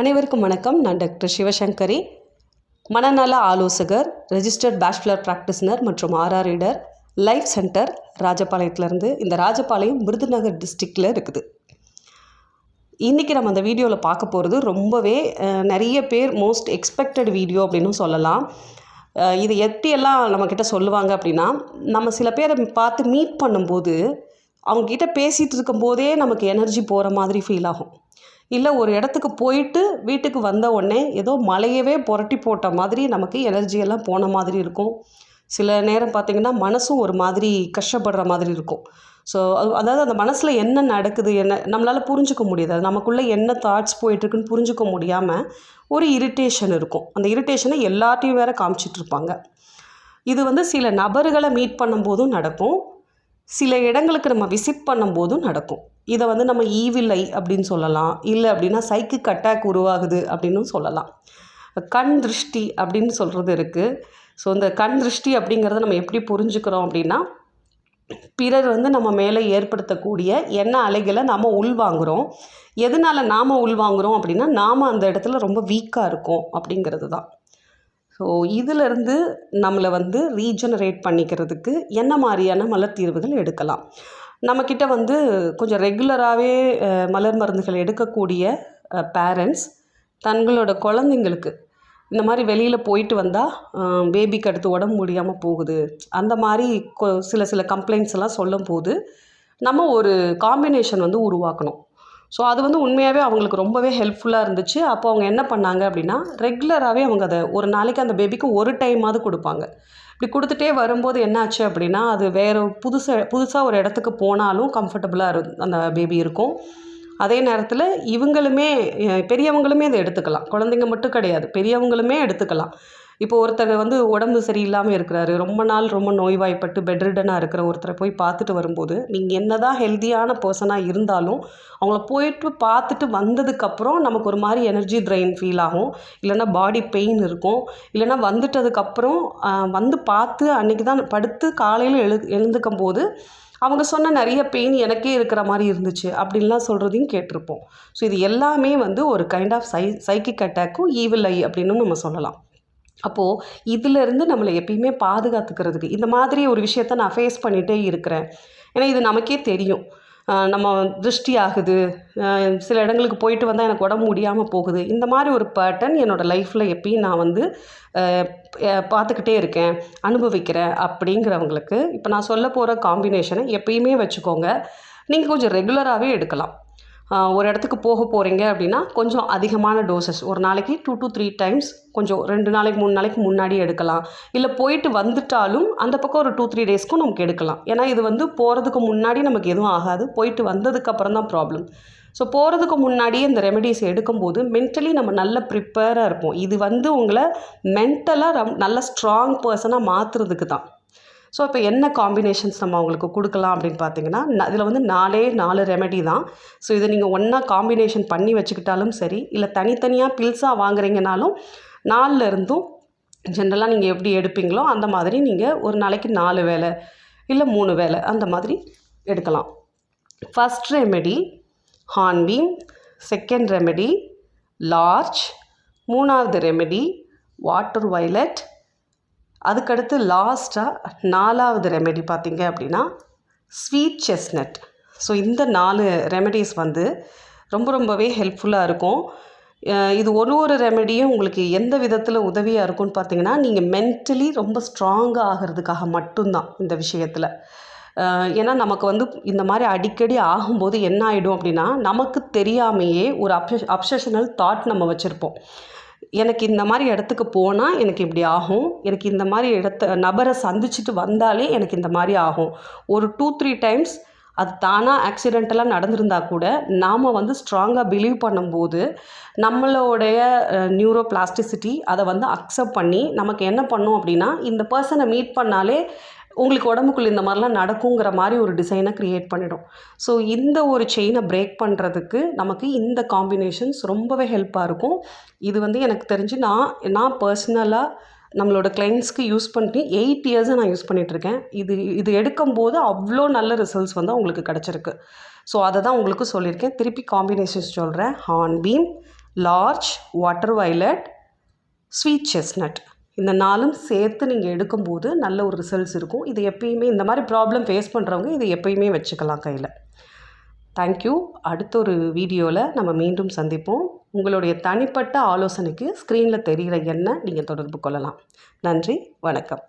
அனைவருக்கும் வணக்கம். நான் டாக்டர் சிவசங்கரி. மனநல ஆலோசகர் ரெஜிஸ்டர்ட் பேச்சுலர் ப்ராக்டிஸ்னர் மற்றும் ஆர்ஆர் ரீடர் லைஃப் சென்டர் ராஜபாளையத்துலேருந்து இந்த ராஜபாளையம் விருதுநகர் டிஸ்ட்ரிக்டில் இருக்குது. இன்றைக்கி நம்ம அந்த வீடியோவில் பார்க்க போகிறது ரொம்பவே நிறைய பேர் மோஸ்ட் எக்ஸ்பெக்டட் வீடியோ அப்படின்னு சொல்லலாம். இது எப்படியெல்லாம் நம்மக்கிட்ட சொல்லுவாங்க அப்படின்னா நம்ம சில பேரை பார்த்து மீட் பண்ணும்போது அவங்கக்கிட்ட பேசிகிட்டு இருக்கும்போதே நமக்கு எனர்ஜி போகிற மாதிரி ஃபீல் ஆகும். இல்லை ஒரு இடத்துக்கு போயிட்டு வீட்டுக்கு வந்த உடனே ஏதோ மலையவே புரட்டி போட்ட மாதிரி நமக்கு எனர்ஜி எல்லாம் போன மாதிரி இருக்கும். சில நேரம் பார்த்திங்கன்னா மனசும் ஒரு மாதிரி கஷ்டப்படுற மாதிரி இருக்கும். ஸோ அது அதாவது அந்த மனசில் என்ன நடக்குது என்ன நம்மளால் புரிஞ்சுக்க முடியாது. அது நமக்குள்ளே என்ன தாட்ஸ் போயிட்டுருக்குன்னு புரிஞ்சுக்க முடியாமல் ஒரு இரிட்டேஷன் இருக்கும். அந்த இரிட்டேஷனை எல்லாத்தையும் வேறு காமிச்சிட்டு இருப்பாங்க. இது வந்து சில நபர்களை மீட் பண்ணும்போதும் நடக்கும். சில இடங்களுக்கு நம்ம விசிட் பண்ணும்போதும் நடக்கும். இதை வந்து நம்ம ஈவில் ஐ அப்படின்னு சொல்லலாம். இல்லை அப்படின்னா சைக்கிக் அட்டாக் உருவாகுது அப்படின்னு சொல்லலாம். கண் திருஷ்டி அப்படின்னு சொல்கிறது இருக்குது ஸோ இந்த கண் திருஷ்டி அப்படிங்கிறத நம்ம எப்படி புரிஞ்சுக்கிறோம் அப்படின்னா பிறர் வந்து நம்ம மேலே ஏற்படுத்தக்கூடிய எண்ண அலைகளை நாம் உள்வாங்குகிறோம் எதனால் நாம் உள்வாங்குகிறோம் அப்படின்னா நாம் அந்த இடத்துல ரொம்ப வீக்காக இருக்கோம் அப்படிங்கிறது தான் ஸோ இதிலிருந்து நம்மளை வந்து ரீஜெனரேட் பண்ணிக்கிறதுக்கு என்ன மாதிரியான மலர் தீர்வுகள் எடுக்கலாம்? நம்மக்கிட்ட வந்து கொஞ்சம் ரெகுலராகவே மலர் மருந்துகள் எடுக்கக்கூடிய பேரண்ட்ஸ் தங்களோட குழந்தைங்களுக்கு இந்த மாதிரி வெளியில் போயிட்டு வந்தால் பேபிக்கு அடுத்து உடம்பு முடியாமல் போகுது. அந்த மாதிரி கொ- சில சில கம்ப்ளைண்ட்ஸ் எல்லாம் சொல்லும் போது நம்ம ஒரு காம்பினேஷன் வந்து உருவாக்கணும். ஸோ அது வந்து உண்மையாகவே அவங்களுக்கு ரொம்பவே ஹெல்ப்ஃபுல்லாக இருந்துச்சு. அப்போ அவங்க என்ன பண்ணாங்க அப்படின்னா ரெகுலராகவே அவங்க அதை ஒரு நாளைக்கு அந்த பேபிக்கு ஒரு டைமாவது கொடுப்பாங்க. இப்படி கொடுத்துட்டே வரும்போது என்னாச்சு அப்படின்னா அது வேறு புதுசாக புதுசாக ஒரு இடத்துக்கு போனாலும் கம்ஃபர்டபுளாக இரு அந்த பேபி இருக்கும். அதே நேரத்தில் இவங்களுமே பெரியவங்களுமே அதை எடுத்துக்கலாம். குழந்தைங்க மட்டும் கிடையாது பெரியவங்களுமே எடுத்துக்கலாம். இப்போ ஒருத்தர் வந்து உடம்பு சரியில்லாமல் இருக்கிறாரு ரொம்ப நாள் ரொம்ப நோய்வாய்ப்பட்டு பெட்ரிடனாக இருக்கிற ஒருத்தரை போய் பார்த்துட்டு வரும்போது நீங்கள் என்னதான் ஹெல்த்தியான பர்சனாக இருந்தாலும் அவங்கள போயிட்டு பார்த்துட்டு வந்ததுக்கப்புறம் நமக்கு ஒரு மாதிரி எனர்ஜி ட்ரெயின் ஃபீல் ஆகும். இல்லைன்னா பாடி பெயின் இருக்கும். இல்லைன்னா வந்துட்டதுக்கப்புறம் வந்து பார்த்து அன்றைக்கி தான் படுத்து காலையில் எழு எழுந்துக்கும் போது அவங்க சொன்ன நிறைய பெயின் எனக்கே இருக்கிற மாதிரி இருந்துச்சு அப்படின்லாம் சொல்கிறதையும் கேட்டிருப்போம். ஸோ இது எல்லாமே வந்து ஒரு கைண்ட் ஆஃப் சை சைக்கிக் அட்டாக்கும் ஈவில் ஐ அப்படின்னு நம்ம சொல்லலாம். அப்போது இதிலிருந்து நம்மளை எப்பயுமே பாதுகாத்துக்கிறதுக்கு இந்த மாதிரி ஒரு விஷயத்த நான் ஃபேஸ் பண்ணிகிட்டே இருக்கிறேன். ஏன்னா இது நமக்கே தெரியும். நம்ம திருஷ்டி ஆகுது. சில இடங்களுக்கு போயிட்டு வந்தால் எனக்கு உடம்பு முடியாமல் போகுது. இந்த மாதிரி ஒரு பேட்டர்ன் என்னோடய லைஃப்பில் எப்பயும் நான் வந்து பார்த்துக்கிட்டே இருக்கேன். அனுபவிக்கிறேன் அப்படிங்கிறவங்களுக்கு இப்போ நான் சொல்ல போகிற காம்பினேஷனை எப்பயுமே வச்சுக்கோங்க. நீங்கள் கொஞ்சம் ரெகுலராகவே எடுக்கலாம். ஒரு இடத்துக்கு போக போகிறீங்க அப்படின்னா கொஞ்சம் அதிகமான டோசஸ் ஒரு நாளைக்கு டூ டு த்ரீ டைம்ஸ் கொஞ்சம் ரெண்டு நாளைக்கு மூணு நாளைக்கு முன்னாடி எடுக்கலாம். இல்லை போயிட்டு வந்துட்டாலும் அந்த பக்கம் ஒரு டூ த்ரீ டேஸ்க்கும் நமக்கு எடுக்கலாம். ஏன்னா இது வந்து போகிறதுக்கு முன்னாடி நமக்கு எதுவும் ஆகாது. போயிட்டு வந்ததுக்கப்புறம் தான் ப்ராப்ளம் ஸோ போகிறதுக்கு முன்னாடியே இந்த ரெமெடிஸ் எடுக்கும்போது மென்டலி நம்ம நல்ல ப்ரிப்பேராக இருப்போம். இது வந்து உங்களை மென்டலாக ரம் நல்ல ஸ்ட்ராங் பர்சனாக மாற்றுறதுக்கு தான். ஸோ இப்போ என்ன காம்பினேஷன்ஸ் நம்ம அவங்களுக்கு கொடுக்கலாம் அப்படின்னு பார்த்தீங்கன்னா இதில் வந்து நாலே நாலு ரெமெடி தான். ஸோ இதை நீங்கள் ஒன்றா காம்பினேஷன் பண்ணி வச்சுக்கிட்டாலும் சரி இல்லை தனித்தனியாக பில்ஸாக வாங்குறீங்கனாலும் நாலில் இருந்தும் ஜென்ரலாக நீங்கள் எப்படி எடுப்பீங்களோ அந்த மாதிரி நீங்கள் ஒரு நாளைக்கு நாலு வேளை இல்லை மூணு வேளை அந்த மாதிரி எடுக்கலாம். First remedy hornbeam second remedy larch மூணாவது ரெமெடி வாட்டர் வைலட் அதுக்கடுத்து லாஸ்ட்டாக நாலாவது ரெமெடி பார்த்தீங்க அப்படின்னா ஸ்வீட் செஸ்னட் ஸோ இந்த நாலு ரெமெடிஸ் வந்து ரொம்ப ரொம்பவே ஹெல்ப்ஃபுல்லாக இருக்கும். இது ஒரு ஒரு ரெமெடியும் உங்களுக்கு எந்த விதத்தில் உதவியாக இருக்கும்னு பார்த்தீங்கன்னா நீங்கள் மென்டலி ரொம்ப ஸ்ட்ராங்காக ஆகிறதுக்காக மட்டும்தான் இந்த விஷயத்தில். ஏன்னா நமக்கு வந்து இந்த மாதிரி அடிக்கடி ஆகும்போது என்ன ஆகிடும் அப்படின்னா நமக்கு தெரியாமையே ஒரு அப்ஷ அப்சஷனல் தாட் நம்ம வச்சுருப்போம். எனக்கு இந்த மாதிரி இடத்துக்கு போனால் எனக்கு இப்படி ஆகும். எனக்கு இந்த மாதிரி இடத்த நபரை சந்திச்சுட்டு வந்தாலே எனக்கு இந்த மாதிரி ஆகும். ஒரு டூ த்ரீ டைம்ஸ் அது தானாக ஆக்சிடெண்ட்டெல்லாம் நடந்திருந்தா கூட நாம் வந்து ஸ்ட்ராங்காக பிலீவ் பண்ணும்போது நம்மளோடைய நியூரோ பிளாஸ்டிசிட்டி அதை வந்து அக்செப்ட் பண்ணி நமக்கு என்ன பண்ணும் அப்படின்னா இந்த பர்சனை மீட் பண்ணாலே உங்களுக்கு உடம்புக்குள்ள இந்த மாதிரிலாம் நடக்குங்கிற மாதிரி ஒரு டிசைனை க்ரியேட் பண்ணிடும். ஸோ இந்த ஒரு செயினை பிரேக் பண்ணுறதுக்கு நமக்கு இந்த காம்பினேஷன்ஸ் ரொம்பவே ஹெல்ப்பாக இருக்கும். இது வந்து எனக்கு தெரிஞ்சு நான் நான் பர்சனலாக நம்மளோட கிளைண்ட்ஸ்க்கு யூஸ் பண்ணி எயிட் இயர்ஸாக நான் யூஸ் பண்ணிகிட்ருக்கேன் இது இது எடுக்கும்போது அவ்வளோ நல்ல ரிசல்ட்ஸ் வந்து அவங்களுக்கு கிடச்சிருக்கு. ஸோ அதை தான் உங்களுக்கு சொல்லியிருக்கேன். திருப்பி காம்பினேஷன்ஸ் சொல்கிறேன் hornbeam larch water violet sweet chestnut இந்த நாளும் சேர்த்து நீங்கள் எடுக்கும்போது நல்ல ஒரு ரிசல்ட்ஸ் இருக்கும். இது எப்பயுமே இந்த மாதிரி ப்ராப்ளம் ஃபேஸ் பண்ணுறவங்க இதை எப்பயுமே வச்சுக்கலாம் கையில். தேங்க்யூ அடுத்த ஒரு வீடியோவில் நம்ம மீண்டும் சந்திப்போம். உங்களுடைய தனிப்பட்ட ஆலோசனைக்கு ஸ்க்ரீனில் தெரிகிற எண்ணை நீங்கள் தொடர்பு கொள்ளலாம். நன்றி. வணக்கம்.